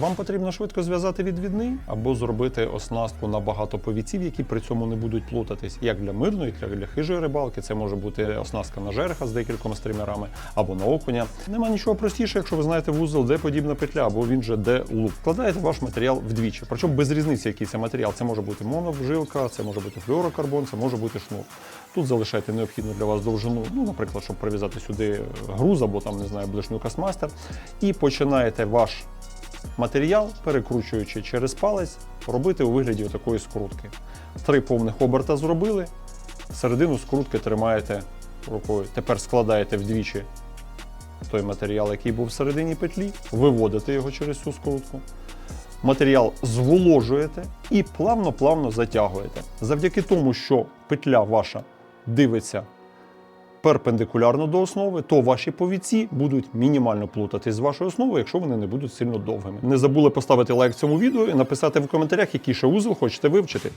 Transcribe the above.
Вам потрібно швидко зв'язати відвідний або зробити оснастку на багато повіців, які при цьому не будуть плутатись, як для мирної, так для хижої рибалки. Це може бути оснастка на жереха з декількома стримерами або на окуня. Нема нічого простіше, якщо ви знаєте вузол, де подібна петля, або він же де лук. Вкладаєте ваш матеріал вдвічі. Причому без різниці, який це матеріал. Це може бути моновжилка, це може бути флюорокарбон, це може бути шнур. Тут залишайте необхідну для вас довжину, ну, наприклад, щоб прив'язати сюди груз або там, не знаю, блишню касмастер. І починаєте ваш матеріал, перекручуючи через палець, робити у вигляді такої скрутки. Три повних оберта зробили, середину скрутки тримаєте рукою. Тепер складаєте вдвічі той матеріал, який був всередині петлі, виводите його через цю скрутку. Матеріал зволожуєте і плавно-плавно затягуєте. Завдяки тому, що петля ваша дивиться перпендикулярно до основи, то ваші повіці будуть мінімально плутатись з вашою основою, якщо вони не будуть сильно довгими. Не забули поставити лайк цьому відео і написати в коментарях, який ще узел хочете вивчити.